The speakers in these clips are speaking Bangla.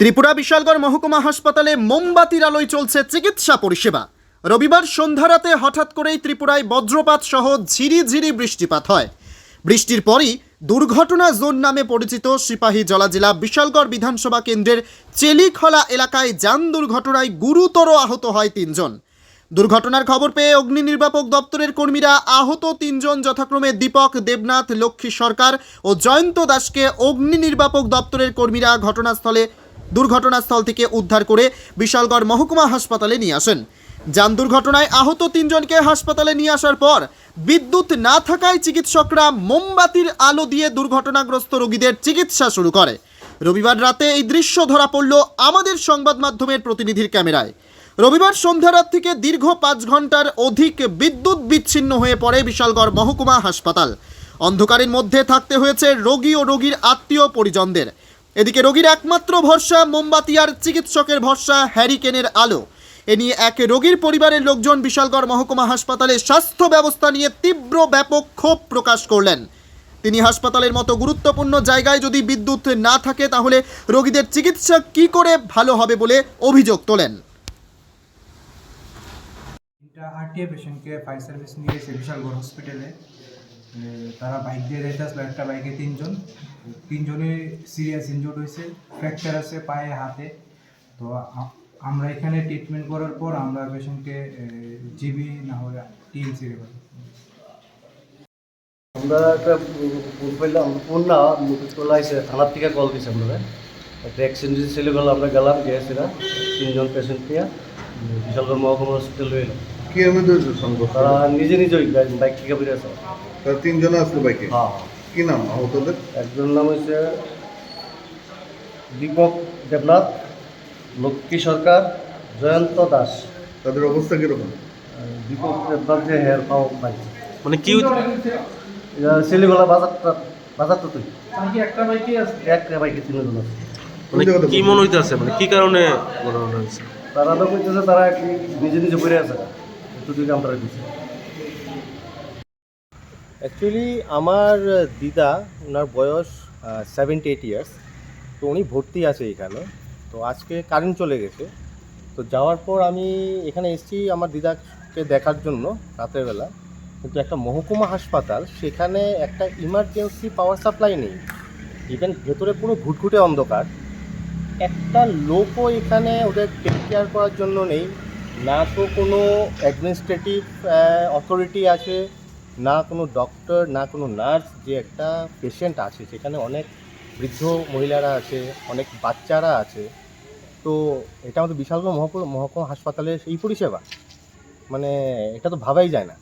ত্রিপুরা বিশালগড় মহকুমা হাসপাতালে মোমবাতির আলোয় চলছে চিকিৎসা পরিষেবা। রবিবার সন্ধ্যারাতে হঠাৎ করেই ত্রিপুরায় বজ্রপাত সহ ঝিরিঝিরি বৃষ্টিপাত হয়। বৃষ্টির পরই দুর্ঘটনা জোন নামে পরিচিত সিপাহী জলা জেলা বিশালগড় বিধানসভা কেন্দ্রের চেলিখলা এলাকায় যান দুর্ঘটনায় গুরুতর আহত হয় তিনজন। দুর্ঘটনার খবর পেয়ে অগ্নি নির্বাপক দপ্তরের কর্মীরা আহত তিনজন যথাক্রমে দীপক দেবনাথ, লক্ষ্মী সরকার ও জয়ন্ত দাসকে অগ্নি নির্বাপক দপ্তরের কর্মীরা ঘটনাস্থলে দুর্ঘটনাস্থল থেকে উদ্ধার করে বিশালগড় মহকুমা হাসপাতালে নিয়ে আসেন। যান দুর্ঘটনায় আহত তিনজনকে হাসপাতালে নিয়ে আসার পর বিদ্যুৎ না থাকায় চিকিৎসকরা মোমবাতির আলো দিয়ে দুর্ঘটনাগ্রস্ত রোগীদের চিকিৎসা শুরু করে। রবিবার রাতে এই দৃশ্য ধরা পড়ল আমাদের সংবাদ মাধ্যমের প্রতিনিধির ক্যামেরায়। রবিবার সন্ধ্যা রাত থেকে দীর্ঘ পাঁচ ঘণ্টার অধিক বিদ্যুৎ বিচ্ছিন্ন হয়ে পড়ে বিশালগড় মহকুমা হাসপাতাল। অন্ধকারের মধ্যে থাকতে হয়েছে রোগী ও রোগীর আত্মীয় পরিজনদের। এদিকে রোগীর একমাত্র ভরসা মোমবাতি আর চিকিৎসকের ভরসা হ্যারিকেনের আলো। এ নিয়ে এক রোগীর পরিবারের লোকজন বিশালগড় মহকুমা হাসপাতালে স্বাস্থ্য ব্যবস্থা নিয়ে তীব্র ব্যাপক ক্ষোভ প্রকাশ করলেন। তিনি হাসপাতালের মতো গুরুত্বপূর্ণ জায়গায় যদি বিদ্যুৎ না থাকে, তাহলে রোগীদের চিকিৎসা কি করে ভালো হবে বলে অভিযোগ তোলেন। আরটিএ পেশেন্টকে ফায়ার সার্ভিস নিয়ে এসে বিশালগড় হসপিটালে তারা বাইক দিয়ে যেতে আসলো, একটা বাইকে তিনজন। তিনজনে সিরিয়াস ইনজোর্ড হয়েছে ফ্র্যাকচার আছে পায়ে, হাতে। তো আমরা এখানে ট্রিটমেন্ট করার পর আমরা পেশেন্টকে জিবি না হলে টিএমসি রেফার আমরা একটা ফোন আমরা ফোন না আইসে থানার থেকে কল দিছে আমরা একটা অ্যাক্সিডেন্ট ছেলে আমরা গেলাম গিয়েছিলা তিনজন পেশেন্ট নিয়ে বিশালগড় মহকুমা হসপিটাল হইল সংঘর্ষ তারা নিজে নিজেই বাইক থেকে বেরিয়ে আছে তার তিনজন আসলো বাইকে? হ্যাঁ। কি নাম? আহতদের একজন নাম দীপক দেবনাথ লক্ষ্মী সরকার জয়ন্ত দাস। তাদের অবস্থা কীরকম? দীপক দেবনাথ যে হেয়ার পাও বাইক মানে কি ছেলেবেলা বাজারটা বাজারটা তুই। একটা বাইকে আছে? এক বাইকে তিনজন আছে। মানে কি মনে হইতেছে? মানে কি কারণে তারা তো কইতেছে তারা কি নিজে নিজে পড়ে আছে অ্যাকচুয়ালি আমার দিদা, ওনার বয়স সেভেন্টি এইট ইয়ার্স তো উনি ভর্তি আছে এখানে। তো আজকে কারেন্ট চলে গেছে। তো যাওয়ার পর আমি এখানে এসেছি আমার দিদাকে দেখার জন্য রাতের বেলা। কিন্তু একটা মহকুমা হাসপাতাল, সেখানে একটা ইমার্জেন্সি পাওয়ার সাপ্লাই নেই। ইভেন ভেতরে পুরো ঘুটঘুটে অন্ধকার। একটা লোকও এখানে ওদের টেক কেয়ার করার জন্য নেই। না তো কোনো অ্যাডমিনিস্ট্রেটিভ অথরিটি আছে, না কোনো ডক্টর না কোনো নার্স যে একটা পেশেন্ট আছে। সেখানে অনেক বৃদ্ধ মহিলারা আছে, অনেক বাচ্চারা আছে। তো এটা আমাদের বিশালগড় মহকুমা মহকুমা হাসপাতালের এই পরিষেবা। মানে এটা তো ভাবাই যায় না।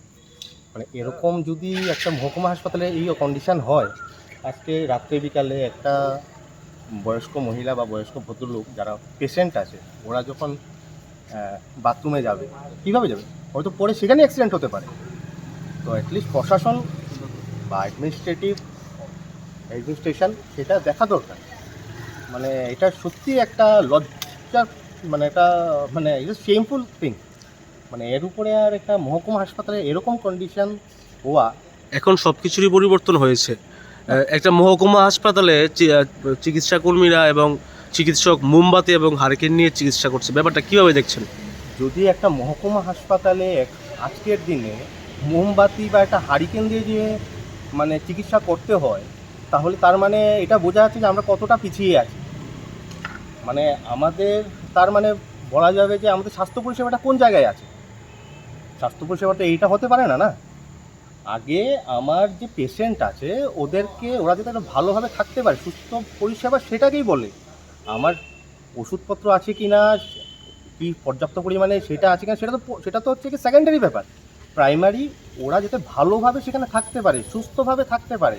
মানে এরকম যদি একটা মহকুমা হাসপাতালে এই কন্ডিশন হয়, আজকে রাত্রে বিকালে একটা বয়স্ক মহিলা বা বয়স্ক ভদ্রলোক যারা পেশেন্ট আছে, ওরা যখন বাথরুমে যাবে। কীভাবে যাবে? হয়তো পরে সেখানে অ্যাক্সিডেন্ট হতে পারে। তো অ্যাটলিস্ট প্রশাসন বা অ্যাডমিনিস্ট্রেটিভ অ্যাডমিনিস্ট্রেশন সেটা দেখা দরকার। মানে এটা সত্যি একটা লজ্জার মানে একটা মানে এটা শেমফুল থিং মানে এর উপরে আর একটা মহকুমা হাসপাতালে এরকম কন্ডিশন হওয়া এখন সব কিছুরই পরিবর্তন হয়েছে। একটা মহকুমা হাসপাতালে চিকিৎসা কর্মীরা এবং চিকিৎসক মোমবাতি এবং হারিকেন নিয়ে চিকিৎসা করছে। ব্যাপারটা কীভাবে দেখছেন? যদি একটা মহকুমা হাসপাতালে আজকের দিনে মোমবাতি বা একটা হারিকেন দিয়ে যে মানে চিকিৎসা করতে হয়, তাহলে তার মানে এটা বোঝা যাচ্ছে যে আমরা কতটা পিছিয়ে আছি। মানে আমাদের, তার মানে বলা যাবে যে আমাদের স্বাস্থ্য পরিষেবাটা কোন জায়গায় আছে? স্বাস্থ্য পরিষেবাটা এইটা হতে পারে না না? আগে আমার যে পেশেন্ট আছে, ওদেরকে, ওরা যাতে ভালোভাবে থাকতে পারে, সুস্থ পরিষেবা সেটাকেই বলে আমার ওষুধপত্র আছে কি না, কি পর্যাপ্ত পরিমাণে সেটা আছে কিনা, সেটা তো সেটা তো হচ্ছে কি সেকেন্ডারি ব্যাপার। প্রাইমারি ওরা যাতে ভালোভাবে সেখানে থাকতে পারে, সুস্থভাবে থাকতে পারে,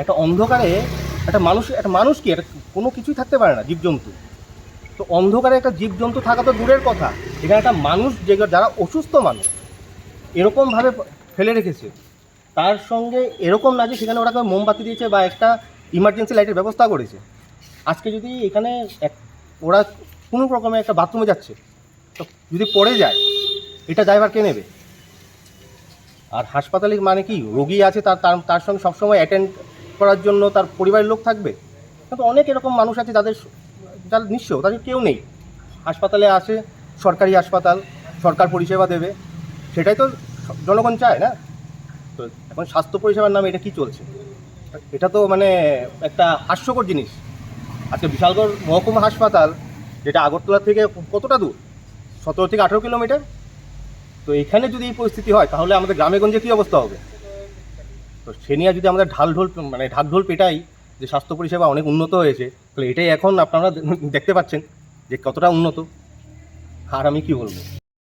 একটা অন্ধকারে একটা মানুষ একটা মানুষ কি, একটা কোনো কিছুই থাকতে পারে না জীবজন্তু। তো অন্ধকারে একটা জীবজন্তু থাকা তো দূরের কথা, এখানে একটা মানুষ যে যারা অসুস্থ মানুষ, এরকমভাবে ফেলে রেখেছে। তার সঙ্গে এরকম না যে সেখানে ওরা মোমবাতি দিয়েছে বা একটা ইমার্জেন্সি লাইটের ব্যবস্থা করেছে। আজকে যদি এখানে এক ওরা কোনো রকমে একটা বাথরুমে যাচ্ছে, তো যদি পড়ে যায়, এটা ড্রাইভার কে নেবে? আর হাসপাতালে মানে কি, রোগী আছে তার তার তার সঙ্গে সবসময় অ্যাটেন্ড করার জন্য তার পরিবারের লোক থাকবে? কিন্তু অনেক এরকম মানুষ আছে যাদের তার নিঃস্ব তাদের কেউ নেই। হাসপাতালে আসে, সরকারি হাসপাতাল, সরকার পরিষেবা দেবে। সেটাই তো জনগণ চায় না? তো এখন স্বাস্থ্য পরিষেবার নামে এটা কি চলছে? এটা তো মানে একটা হাস্যকর জিনিস। আজকে বিশালগড় মহকুমা হাসপাতাল, যেটা আগরতলা থেকে কতটা দূর? সতেরো থেকে আঠেরো কিলোমিটার? তো এখানে যদি এই পরিস্থিতি হয়, তাহলে আমাদের গ্রামে গঞ্জে কী অবস্থা হবে? তো সে নিয়ে যদি আমাদের ঢাল ঢোল মানে ঢাক ঢোল পেটাই, যে স্বাস্থ্য পরিষেবা অনেক উন্নত হয়েছে, তাহলে এটাই এখন আপনারা দেখতে পাচ্ছেন যে কতটা উন্নত। আর আমি কী বলব?